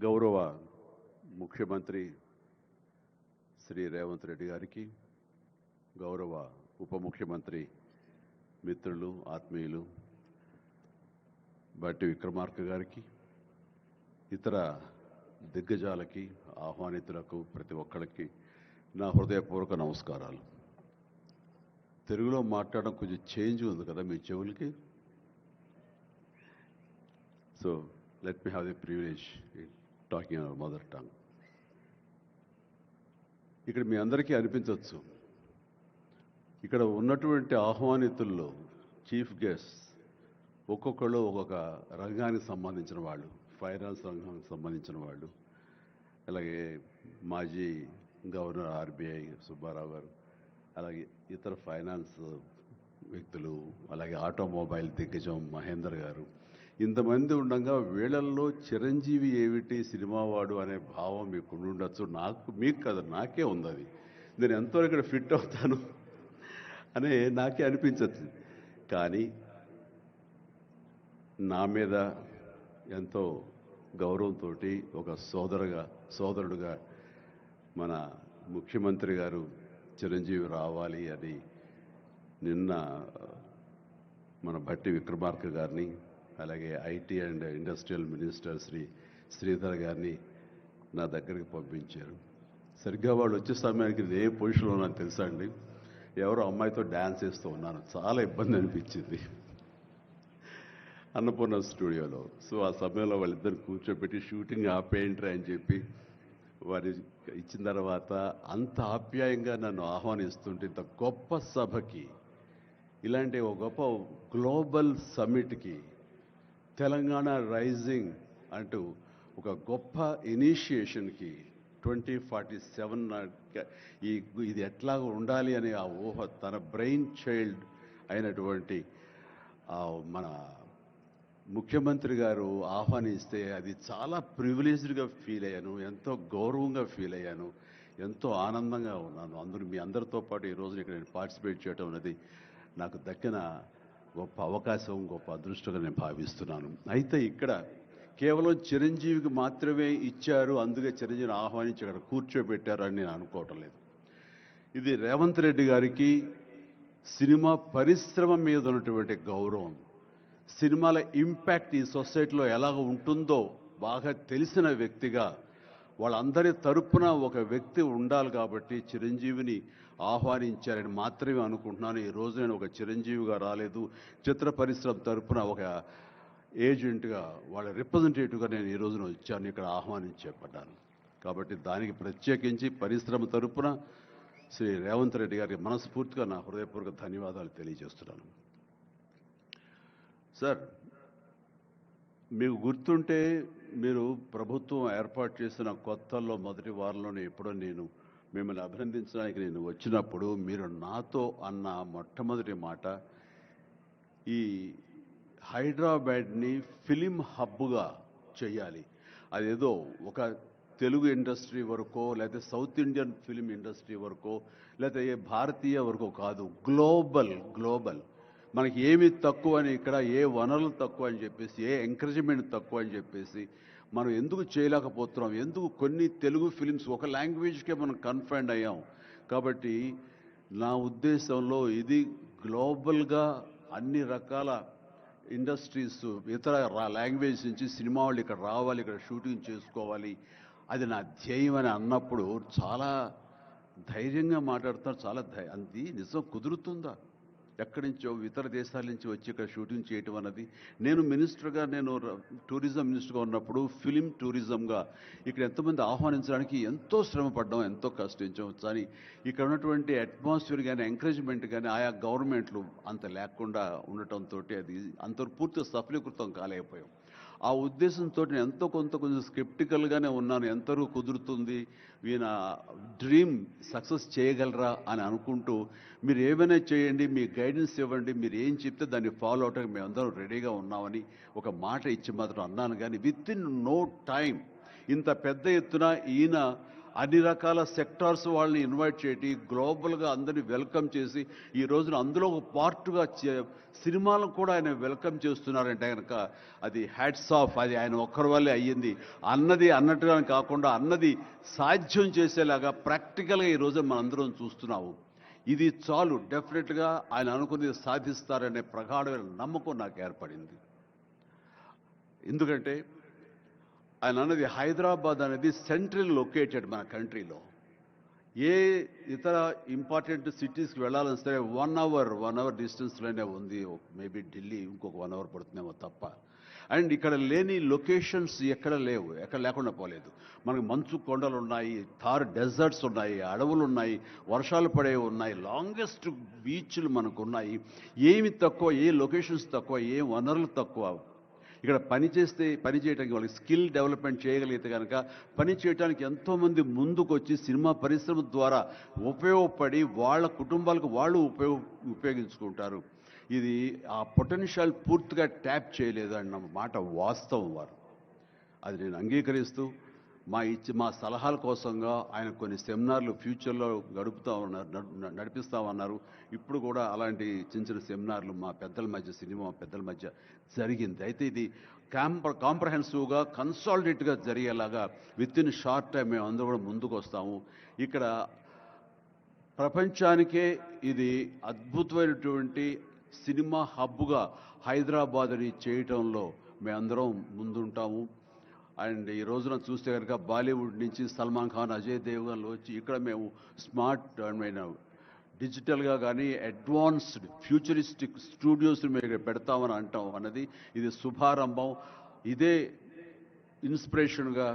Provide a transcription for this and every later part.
గౌరవ ముఖ్యమంత్రి శ్రీ రేవంత్ రెడ్డి గారికి గౌరవ ఉప ముఖ్యమంత్రి మిత్రులు ఆత్మీయులు బట్టి విక్రమార్క గారికి ఇతర దిగ్గజాలకి ఆహ్వానితులకు ప్రతి ఒక్కరికి నా హృదయపూర్వక నమస్కారాలు. తెలుగులో మాట్లాడడం కొంచెం చేంజ్ ఉంది కదా మీ చెవులకి? So let me have the privilege talking our mother tongue. ఇక్కడ మీ అందరికీ అనిపించవచ్చు. ఇక్కడ ఉన్నటువంటి ఆహ్వానితుల్లో చీఫ్ గెస్ట్ ఒక్కొక్కళ్ళు ఒక్కొక్క రంగానికి సంబంధించిన వాళ్ళు ఫైనాన్స్ రంగానికి సంబంధించిన వాళ్ళు అలాగే మాజీ గవర్నర్ ఆర్బీఐ సుబ్బారావు గారు అలాగే ఇతర ఫైనాన్స్ వ్యక్తులు అలాగే ఆటోమొబైల్ దిగ్గజం మహేందర్ గారు ఇంతమంది ఉండగా వీళ్ళల్లో చిరంజీవి ఏమిటి సినిమా వాడు అనే భావం మీకు ఉండొచ్చు నాకు మీకు కాదు నాకే ఉంది అది నేను ఎంతో ఇక్కడ ఫిట్ అవుతాను అనే నాకే అనిపించచ్చు. కానీ నా మీద ఎంతో గౌరవంతో ఒక సోదరుగా సోదరుడుగా మన ముఖ్యమంత్రి గారు చిరంజీవి రావాలి అని నిన్న మన భట్టి విక్రమార్క గారిని అలాగే IT and industrial minister Shri Sridhar గారిని నా దగ్గరికి పంపించారు. సరిగ్గా వాళ్ళు వచ్చే సమయానికి నేను ఏ పొజిషన్లో నాకు తెలుసా అండి ఎవరో అమ్మాయితో డ్యాన్స్ చేస్తూ ఉన్నాను. చాలా ఇబ్బంది అనిపించింది అన్నపూర్ణ స్టూడియోలో. సో ఆ సమయంలో వాళ్ళిద్దరు కూర్చోబెట్టి షూటింగ్ ఆపేయండి అని చెప్పి వారి ఇచ్చిన తర్వాత అంత ఆప్యాయంగా నన్ను ఆహ్వానిస్తుంటే ఇంత గొప్ప సభకి ఇలాంటి ఒక గొప్ప గ్లోబల్ సమ్మిట్కి తెలంగాణ రైజింగ్ అంటూ ఒక గొప్ప ఇనీషియేషన్కి ట్వంటీ ఫార్టీ సెవెన్ ఈ ఇది ఎట్లా ఉండాలి అనే ఆ ఊహ తన బ్రెయిన్ చైల్డ్ అయినటువంటి మన ముఖ్యమంత్రి గారు ఆహ్వానిస్తే అది చాలా ప్రివిలేజ్డ్గా ఫీల్ అయ్యాను ఎంతో గౌరవంగా ఫీల్ అయ్యాను ఎంతో ఆనందంగా ఉన్నాను. అందరూ మీ అందరితో పాటు ఈ ఇక్కడ నేను పార్టిసిపేట్ చేయడం అనేది నాకు దక్కిన గొప్ప అవకాశం గొప్ప అదృష్టంగా నేను భావిస్తున్నాను. అయితే ఇక్కడ కేవలం చిరంజీవికి మాత్రమే ఇచ్చారు అందుకే చిరంజీవిని ఆహ్వానించి అక్కడ కూర్చోబెట్టారు అని నేను అనుకోవటం లేదు. ఇది రేవంత్ రెడ్డి గారికి సినిమా పరిశ్రమ మీద ఉన్నటువంటి గౌరవం. సినిమాల ఇంపాక్ట్ ఈ సొసైటీలో ఎలాగ ఉంటుందో బాగా తెలిసిన వ్యక్తిగా వాళ్ళందరి తరపున ఒక వ్యక్తి ఉండాలి కాబట్టి చిరంజీవిని ఆహ్వానించారని మాత్రమే అనుకుంటున్నాను. ఈ రోజు నేను ఒక చిరంజీవిగా రాలేదు. చిత్ర పరిశ్రమ తరపున ఒక ఏజెంట్గా వాళ్ళ రిప్రజెంటేటివ్గా నేను ఈ రోజున వచ్చాను. ఇక్కడ ఆహ్వానించబడ్డాను. కాబట్టి దానికి ప్రత్యేకించి పరిశ్రమ తరపున శ్రీ రేవంత్ రెడ్డి గారికి మనస్ఫూర్తిగా నా హృదయపూర్వక ధన్యవాదాలు తెలియజేస్తున్నాను. సార్ మీకు గుర్తుంటే మీరు ప్రభుత్వం ఏర్పాటు చేసిన కొత్తల్లో మొదటి వారంలోనే ఎప్పుడో నేను మిమ్మల్ని అభినందించడానికి నేను వచ్చినప్పుడు మీరు నాతో అన్న మొట్టమొదటి మాట ఈ హైదరాబాద్ని ఫిలిం హబ్గా చేయాలి. అదేదో ఒక తెలుగు ఇండస్ట్రీ వరకో లేకపోతే సౌత్ ఇండియన్ ఫిలిం ఇండస్ట్రీ వరకో లేకపోతే ఏ భారతీయ వరకు కాదు గ్లోబల్ గ్లోబల్. మనకి ఏమి తక్కువ అని ఇక్కడ ఏ వనరులు తక్కువ అని చెప్పేసి ఏ ఎంకరేజ్మెంట్ తక్కువ అని చెప్పేసి మనం ఎందుకు చేయలేకపోతున్నాం? ఎందుకు కొన్ని తెలుగు ఫిలిమ్స్ ఒక లాంగ్వేజ్కే మనం కన్ఫైండ్ అయ్యాం? కాబట్టి నా ఉద్దేశంలో ఇది గ్లోబల్గా అన్ని రకాల ఇండస్ట్రీస్ ఇతర రా- లాంగ్వేజ్ నుంచి సినిమా వాళ్ళు ఇక్కడ రావాలి ఇక్కడ షూటింగ్ చేసుకోవాలి. అది నా ధ్యేయం అని అన్నప్పుడు చాలా ధైర్యంగా మాట్లాడుతున్నారు. చాలా ధై అది నిజం కుదురుతుందా? ఎక్కడి నుంచో ఇతర దేశాల నుంచి వచ్చి ఇక్కడ షూటింగ్ చేయటం అన్నది. నేను మినిస్టర్గా నేను టూరిజం మినిస్టర్గా ఉన్నప్పుడు ఫిలిం టూరిజంగా ఇక్కడ ఎంతమంది ఆహ్వానించడానికి ఎంతో శ్రమ పడ్డాం ఎంతో కష్టించాం. కానీ ఇక్కడ ఉన్నటువంటి అట్మాస్ఫియర్ కానీ ఎంకరేజ్మెంట్ కానీ ఆయా గవర్నమెంట్లు అంత లేకుండా ఉండటంతో అది అంత పూర్తిగా సఫలీకృతం కాలేకపోయాం. ఆ ఉద్దేశంతో నేను ఎంతో కొంత కొంచెం స్కెప్టికల్గానే ఉన్నాను. ఎంతవరకు కుదురుతుంది? ఈయన డ్రీమ్ సక్సెస్ చేయగలరా అని అనుకుంటూ మీరు ఏమైనా చేయండి మీ గైడెన్స్ ఇవ్వండి మీరు ఏం చెప్తే దాన్ని ఫాలో అవటానికి మేమందరం రెడీగా ఉన్నామని ఒక మాట ఇచ్చి మాత్రం అన్నాను. కానీ విత్ ఇన్ నో టైం ఇంత పెద్ద ఎత్తున ఈయన అన్ని రకాల సెక్టార్స్ వాళ్ళని ఇన్వైట్ చేయటి గ్లోబల్గా అందరినీ వెల్కమ్ చేసి ఈ రోజున అందులో ఒక పార్ట్గా సినిమాలను కూడా ఆయన వెల్కమ్ చేస్తున్నారంటే కనుక అది హ్యాట్స్ ఆఫ్ అది ఆయన ఒక్కరి వల్లే అయ్యింది. అన్నది అన్నట్టుగా కాకుండా అన్నది సాధ్యం చేసేలాగా ప్రాక్టికల్గా ఈ రోజు మనందరం చూస్తున్నాము. ఇది చాలు. డెఫినెట్గా ఆయన అనుకున్నది సాధిస్తారనే ప్రగాఢమైన నమ్మకం నాకు ఏర్పడింది. ఎందుకంటే ఆయన అన్నది హైదరాబాద్ అనేది సెంట్రల్ లొకేటెడ్ మన కంట్రీలో. ఏ ఇతర ఇంపార్టెంట్ సిటీస్కి వెళ్ళాలని సరే వన్ అవర్ వన్ అవర్ డిస్టెన్స్లోనే ఉంది. మేబీ ఢిల్లీ ఇంకొక వన్ అవర్ పడుతుందేమో తప్ప. అండ్ ఇక్కడ లేని లొకేషన్స్ ఎక్కడ లేవు. ఎక్కడ లేకుండా పోలేదు. మనకు మంచు కొండలు ఉన్నాయి థార్ డెజర్ట్స్ ఉన్నాయి అడవులు ఉన్నాయి వర్షాలు పడేవి ఉన్నాయి లాంగెస్ట్ బీచ్లు మనకు ఉన్నాయి ఏమి తక్కువ ఏ లొకేషన్స్ తక్కువ ఏ వనరులు తక్కువ ఇక్కడ పని చేస్తే పని చేయడానికి వాళ్ళకి స్కిల్ డెవలప్మెంట్ చేయగలిగితే కనుక పని చేయడానికి ఎంతోమంది ముందుకు వచ్చి సినిమా పరిశ్రమ ద్వారా ఉపయోగపడి వాళ్ళ కుటుంబాలకు వాళ్ళు ఉపయోగ ఉపయోగించుకుంటారు. ఇది ఆ పొటెన్షియల్ పూర్తిగా ట్యాప్ చేయలేదు అన్న మాట వాస్తవం వారు. అది నేను అంగీకరిస్తూ మా ఇచ్చి మా సలహాల కోసంగా ఆయన కొన్ని సెమినార్లు ఫ్యూచర్లో గడుపుతా ఉన్నారు నడిపిస్తా నడిపిస్తామన్నారు ఇప్పుడు కూడా అలాంటి చిన్న చిన్న సెమినార్లు మా పెద్దల మధ్య సినిమా పెద్దల మధ్య జరిగింది. అయితే ఇది క్యాంప కాంప్రహెన్సివ్గా కన్సాలిడేట్గా జరిగేలాగా విత్ ఇన్ షార్ట్ టైం మేము అందరూ కూడా ముందుకు వస్తాము. ఇక్కడ ప్రపంచానికే ఇది అద్భుతమైనటువంటి సినిమా హబ్గా హైదరాబాద్ని చేయటంలో మేమందరం ముందుంటాము. అండ్ ఈ రోజున చూస్తే కనుక బాలీవుడ్ నుంచి సల్మాన్ ఖాన్ అజయ్ దేవ్గన్లు వచ్చి ఇక్కడ మేము స్మార్ట్ అయిన డిజిటల్గా కానీ అడ్వాన్స్డ్ ఫ్యూచరిస్టిక్ స్టూడియోస్ని మేము ఇక్కడ పెడతామని అంటాం అన్నది ఇది శుభారంభం. ఇదే ఇన్స్పిరేషన్గా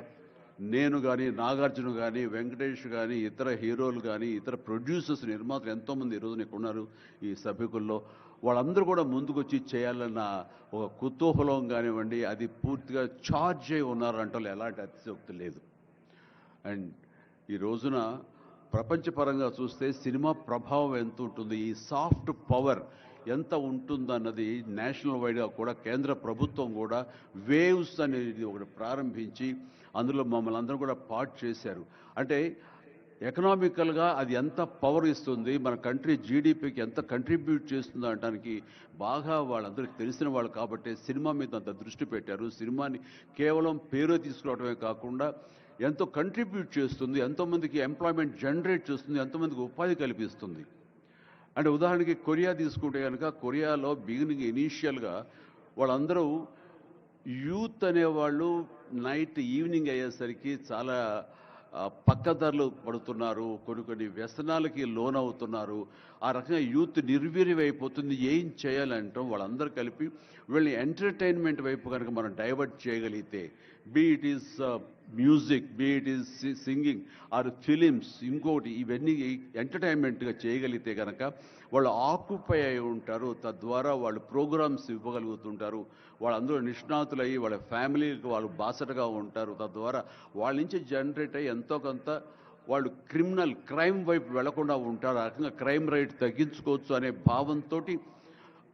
నేను కానీ నాగార్జున కానీ వెంకటేష్ కానీ ఇతర హీరోలు కానీ ఇతర ప్రొడ్యూసర్స్ నిర్మాతలు ఎంతోమంది ఈ రోజున ఉన్నారు ఈ సభ్యుకుల్లో వాళ్ళందరూ కూడా ముందుకొచ్చి చేయాలన్న ఒక కుతూహలం కానివ్వండి అది పూర్తిగా ఛార్జ్ అయి ఉన్నారంటే ఎలాంటి అతిశక్తి లేదు. అండ్ ఈ రోజున ప్రపంచపరంగా చూస్తే సినిమా ప్రభావం ఎంత ఉంటుంది ఈ సాఫ్ట్ పవర్ ఎంత ఉంటుందన్నది నేషనల్ వైడ్గా కూడా కేంద్ర ప్రభుత్వం కూడా వేవ్స్ అనేది ఒకటి ప్రారంభించి అందులో మమ్మల్ని అందరూ కూడా పార్ట్ చేశారు. అంటే ఎకనామికల్గా అది ఎంత పవర్ ఇస్తుంది మన కంట్రీ జీడిపికి ఎంత కంట్రిబ్యూట్ చేస్తుందో అనడానికి బాగా వాళ్ళందరికీ తెలిసిన వాళ్ళు కాబట్టి సినిమా మీద అంత దృష్టి పెట్టారు. సినిమాని కేవలం పేరు తీసుకురావడమే కాకుండా ఎంతో కంట్రిబ్యూట్ చేస్తుంది ఎంతోమందికి ఎంప్లాయ్మెంట్ జనరేట్ చేస్తుంది ఎంతోమందికి ఉపాధి కల్పిస్తుంది. అంటే ఉదాహరణకి కొరియా తీసుకుంటే కనుక కొరియాలో బిగినింగ్ ఇనీషియల్గా వాళ్ళందరూ యూత్ అనేవాళ్ళు నైట్ ఈవినింగ్ అయ్యేసరికి చాలా పక్కదారులు పడుతున్నారు కొన్ని కొన్ని వ్యసనాలకి లోనవుతున్నారు. ఆ రకంగా యూత్ నిర్వీర్యమైపోతుంది. ఏం చేయాలంటాం వాళ్ళందరూ కలిపి వీళ్ళని ఎంటర్టైన్మెంట్ వైపు కనుక మనం డైవర్ట్ చేయగలిగితే be it is music be it is singing or films ఇంకోటి ఇవన్నీ ఎంటర్టైన్మెంట్గా చేయగలిగితే కనుక వాళ్ళు ఆక్యుపై అయి ఉంటారు. తద్వారా వాళ్ళు ప్రోగ్రామ్స్ ఇవ్వగలుగుతుంటారు. వాళ్ళందరూ నిష్ణాతులయ్యి వాళ్ళ ఫ్యామిలీకి వాళ్ళు బాసటగా ఉంటారు. తద్వారా వాళ్ళ నుంచి జనరేట్ అయ్యి ఎంతో కొంత వాళ్ళు క్రిమినల్ క్రైమ్ వైపు వెళ్ళకుండా ఉంటారు. ఆ రకంగా క్రైమ్ రేట్ తగ్గించుకోవచ్చు అనే భావంతో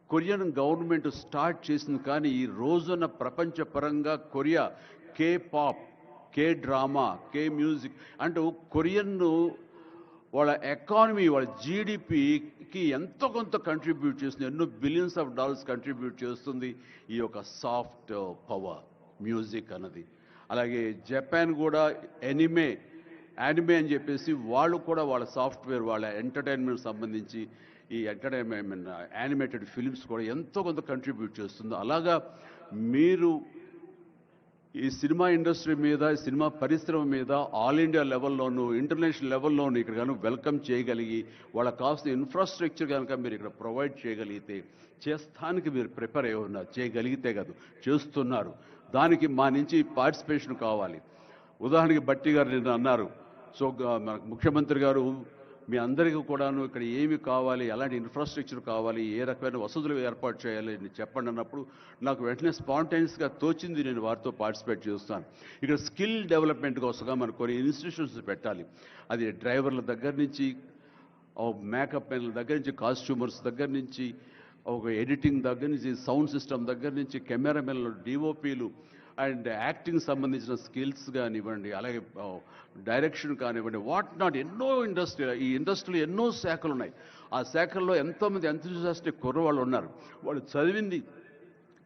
కొరియన్ గవర్నమెంట్ స్టార్ట్ చేసింది. కానీ ఈ రోజున ప్రపంచపరంగా Korea K pop K drama K music అంటూ కొరియన్ను వాళ్ళ ఎకానమీ వాళ్ళ జీడిపికి ఎంతో కొంత కంట్రిబ్యూట్ చేస్తుంది. ఎన్నో బిలియన్స్ ఆఫ్ డాలర్స్ కంట్రిబ్యూట్ చేస్తుంది ఈ యొక్క సాఫ్ట్ పవర్ మ్యూజిక్ అన్నది. అలాగే జపాన్ కూడా ఎనిమే యానిమే అని చెప్పేసి వాళ్ళు కూడా వాళ్ళ సాఫ్ట్వేర్ వాళ్ళ ఎంటర్టైన్మెంట్ సంబంధించి ఈ ఎంటర్టైన్మెంట్ యానిమేటెడ్ ఫిలిమ్స్ కూడా ఎంతో కొంత కంట్రిబ్యూట్ చేస్తుంది. అలాగా మీరు ఈ సినిమా ఇండస్ట్రీ మీద సినిమా పరిశ్రమ మీద ఆల్ ఇండియా లెవెల్లోనూ ఇంటర్నేషనల్ లెవెల్లోనూ ఇక్కడ కనుక వెల్కమ్ చేయగలిగి వాళ్ళ కావాల్సిన ఇన్ఫ్రాస్ట్రక్చర్ కనుక మీరు ఇక్కడ ప్రొవైడ్ చేయగలిగితే చేస్తానికి మీరు ప్రిపేర్ అయి ఉన్నారు చేయగలిగితే కాదు చేస్తున్నారు. దానికి మా నుంచి పార్టిసిపేషన్ కావాలి. ఉదాహరణకి బట్టి గారు నిన్న అన్నారు సో మన ముఖ్యమంత్రి గారు మీ అందరికీ కూడాను ఇక్కడ ఏమి కావాలి ఎలాంటి ఇన్ఫ్రాస్ట్రక్చర్ కావాలి ఏ రకమైన వసతులు ఏర్పాటు చేయాలి అని చెప్పండి అన్నప్పుడు నాకు వెంటనే స్పాంటైన్స్గా తోచింది నేను వారితో పార్టిసిపేట్ చేస్తాను. ఇక్కడ స్కిల్ డెవలప్మెంట్ కోసంగా మనం కొన్ని ఇన్స్టిట్యూషన్స్ పెట్టాలి. అది డ్రైవర్ల దగ్గర నుంచి మేకప్ మెన్ల దగ్గర నుంచి కాస్ట్యూమర్స్ దగ్గర నుంచి ఒక ఎడిటింగ్ దగ్గర నుంచి సౌండ్ సిస్టమ్ దగ్గర నుంచి కెమెరామెన్లు డిఓపీలు అండ్ యాక్టింగ్ సంబంధించిన స్కిల్స్ కానివ్వండి అలాగే డైరెక్షన్ కానివ్వండి వాట్ నాట్ ఎన్నో ఇండస్ట్రీ ఈ ఇండస్ట్రీలో ఎన్నో శాఖలు ఉన్నాయి ఆ శాఖల్లో ఎంతోమంది ఎంతజాస్టిక్ కుర్రవాళ్ళు ఉన్నారు. వాళ్ళు చదివింది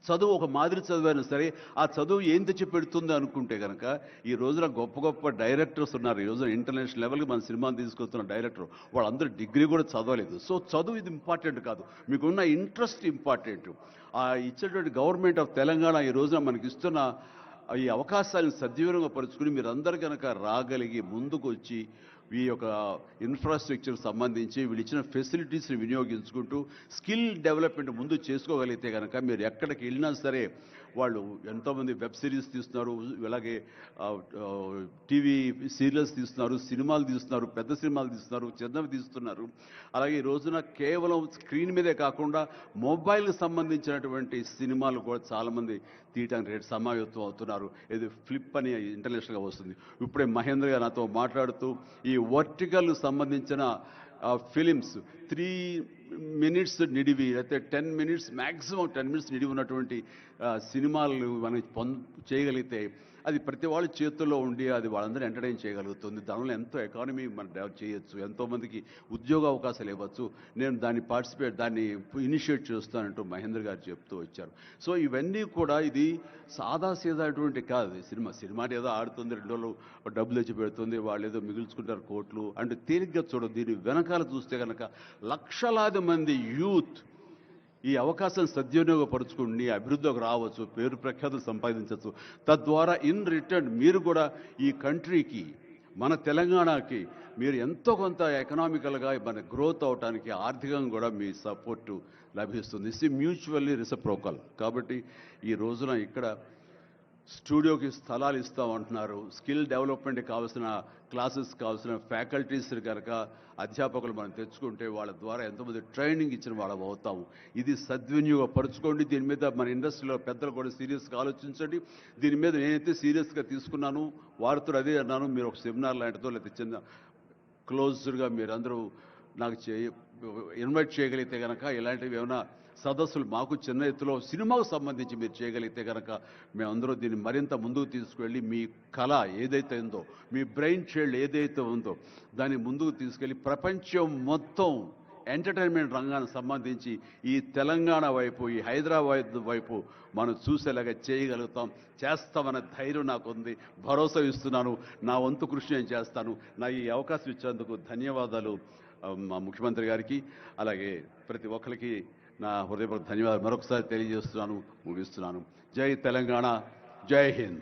చదువు ఒక మాదిరి చదువైనా సరే ఆ చదువు ఏం తెచ్చిపెడుతుంది అనుకుంటే కనుక ఈ రోజున గొప్ప గొప్ప డైరెక్టర్స్ ఉన్నారు. ఈ రోజున ఇంటర్నేషనల్ లెవెల్కి మన సినిమాని తీసుకొస్తున్న డైరెక్టర్. వాళ్ళందరూ డిగ్రీ కూడా చదవలేదు. సో చదువు ఇది ఇంపార్టెంట్ కాదు. మీకున్న ఇంట్రెస్ట్ ఇంపార్టెంట్. ఆ ఇచ్చేటువంటి గవర్నమెంట్ ఆఫ్ తెలంగాణ ఈ రోజున మనకి ఇస్తున్న ఈ అవకాశాలను సద్వినియోగపరుచుకుని మీరందరూ కనుక రాగలిగి ముందుకు వచ్చి ఈ యొక్క ఇన్ఫ్రాస్ట్రక్చర్ సంబంధించి వీళ్ళు ఇచ్చిన ఫెసిలిటీస్ని వినియోగించుకుంటూ స్కిల్ డెవలప్మెంట్ ముందు చేసుకోగలిగితే కనుక మీరు ఎక్కడికి వెళ్ళినా సరే వాళ్ళు ఎంతోమంది వెబ్ సిరీస్ తీస్తున్నారు ఇలాగే టీవీ సీరియల్స్ తీస్తున్నారు సినిమాలు తీస్తున్నారు పెద్ద సినిమాలు తీస్తున్నారు చిన్నవి తీస్తున్నారు. అలాగే ఈ రోజున కేవలం స్క్రీన్ మీదే కాకుండా మొబైల్కి సంబంధించినటువంటి సినిమాలు కూడా చాలామంది తీయటానికి రేటు సమాయత్తం అవుతున్నారు. ఇది ఫ్లిప్ అని ఇంటర్నేషనల్గా వస్తుంది. ఇప్పుడే మహేంద్ర గారు నాతో మాట్లాడుతూ ఈ వర్టికల్ సంబంధించిన ఫిలిమ్స్ త్రీ మినిట్స్ నిడివి అయితే ten minutes maximum ten minutes నిడివి ఉన్నటువంటి సినిమాలు మనం పొంద చేయగలిగితే అది ప్రతి వాళ్ళ చేతుల్లో ఉండి అది వాళ్ళందరూ ఎంటర్టైన్ చేయగలుగుతుంది. దానివల్ల ఎంతో ఎకానమీ మనం డెవలప్ చేయొచ్చు ఎంతోమందికి ఉద్యోగ అవకాశాలు ఇవ్వచ్చు. నేను దాన్ని పార్టిసిపేట్ దాన్ని ఇనిషియేట్ చేస్తానంటూ మహేంద్ర గారు చెప్తూ వచ్చారు. సో ఇవన్నీ కూడా ఇది సాదా సీదాటువంటి కాదు సినిమా సినిమా ఏదో ఆడుతుంది రెండు రోజులు డబ్బులు తెచ్చి పెడుతుంది వాళ్ళు ఏదో మిగుల్చుకుంటారు కోట్లు. అంటే తేలిగ్గా చూడదు దీని వెనకాల చూస్తే కనుక లక్షలాది మంది యూత్ ఈ అవకాశం సద్వినియోగపరుచుకుని అభివృద్ధిలోకి రావచ్చు పేరు ప్రఖ్యాతులు సంపాదించవచ్చు. తద్వారా ఇన్ రిటర్న్ మీరు కూడా ఈ కంట్రీకి మన తెలంగాణకి మీరు ఎంతో కొంత ఎకనామికల్గా మన గ్రోత్ అవడానికి ఆర్థికంగా కూడా మీ సపోర్టు లభిస్తుంది. Is mutually reciprocal. కాబట్టి ఈ రోజున ఇక్కడ స్టూడియోకి స్థలాలు ఇస్తామంటున్నారు స్కిల్ డెవలప్మెంట్ కావాల్సిన క్లాసెస్ కావాల్సిన ఫ్యాకల్టీస్ కనుక అధ్యాపకులు మనం తెచ్చుకుంటే వాళ్ళ ద్వారా ఎంతోమంది ట్రైనింగ్ ఇచ్చిన వాళ్ళం అవుతాము. ఇది సద్వినియోగపరచుకోండి. దీని మీద మన ఇండస్ట్రీలో పెద్దలు కూడా సీరియస్గా ఆలోచించండి. దీని మీద నేనైతే సీరియస్గా తీసుకున్నాను. వారితో అదే అన్నాను. మీరు ఒక సెమినార్ లాంటిదో లేకపోతే చిన్న క్లోజ్డ్గా మీరందరూ నాకు చే ఇన్వైట్ చేయగలిగితే కనుక ఇలాంటివి ఏమైనా సదస్సులు మాకు చిన్న ఎత్తులో సినిమాకు సంబంధించి మీరు చేయగలిగితే కనుక మేమందరూ దీన్ని మరింత ముందుకు తీసుకువెళ్ళి మీ కళ ఏదైతే ఉందో మీ బ్రెయిన్ చైల్డ్ ఏదైతే ఉందో దాన్ని ముందుకు తీసుకెళ్ళి ప్రపంచం మొత్తం ఎంటర్టైన్మెంట్ రంగానికి సంబంధించి ఈ తెలంగాణ వైపు ఈ హైదరాబాద్ వైపు మనం చూసేలాగా చేయగలుగుతాం. చేస్తామన్న ధైర్యం నాకు ఉంది భరోసా ఇస్తున్నాను. నా వంతు కృషి నేను చేస్తాను. నా ఈ అవకాశం ఇచ్చేందుకు ధన్యవాదాలు మా ముఖ్యమంత్రి గారికి అలాగే ప్రతి ఒక్కరికి నా హృదయపూర్వక ధన్యవాదాలు. మరొకసారి తెలియజేస్తున్నాను ముగిస్తున్నాను. జై తెలంగాణ జై హింద్.